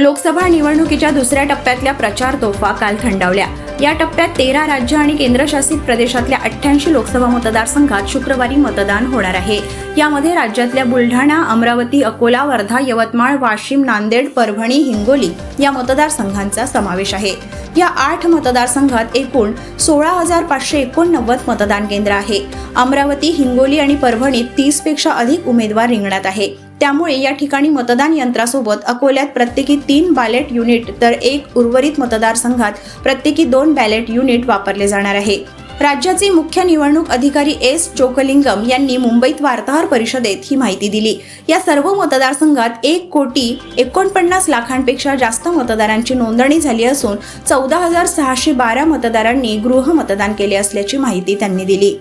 लोकसभा निवडणुकीच्या दुसऱ्या टप्प्यातल्या प्रचार तोफा काल थंडावल्या. या टप्प्यात तेरा राज्य आणि केंद्रशासित प्रदेशातल्या अठ्ठ्याऐंशी लोकसभा मतदारसंघात शुक्रवारी मतदान होणार आहे. यामध्ये राज्यातल्या बुलढाणा अमरावती अकोला वर्धा यवतमाळ वाशिम नांदेड परभणी हिंगोली या मतदारसंघांचा समावेश आहे. या आठ मतदारसंघात एकूण सोळा हजार पाचशे एकोणनव्वद मतदान केंद्र आहे. अमरावती हिंगोली आणि परभणीत तीसपेक्षा अधिक उमेदवार रिंगणात आहे. त्यामुळे या ठिकाणी मतदान यंत्रासोबत अकोल्यात प्रत्येकी तीन बॅलेट युनिट तर एक उर्वरित मतदारसंघात प्रत्येकी दोन बॅलेट युनिट वापरले जाणार आहे. राज्याचे मुख्य निवडणूक अधिकारी एस चोकलिंगम यांनी मुंबईत वार्ताहर परिषदेत ही माहिती दिली. या सर्व मतदारसंघात एक कोटी एकोणपन्नास लाखांपेक्षा जास्त मतदारांची नोंदणी झाली असून चौदा हजार सहाशे बारा मतदारांनी गृह मतदान केले असल्याची माहिती त्यांनी दिली.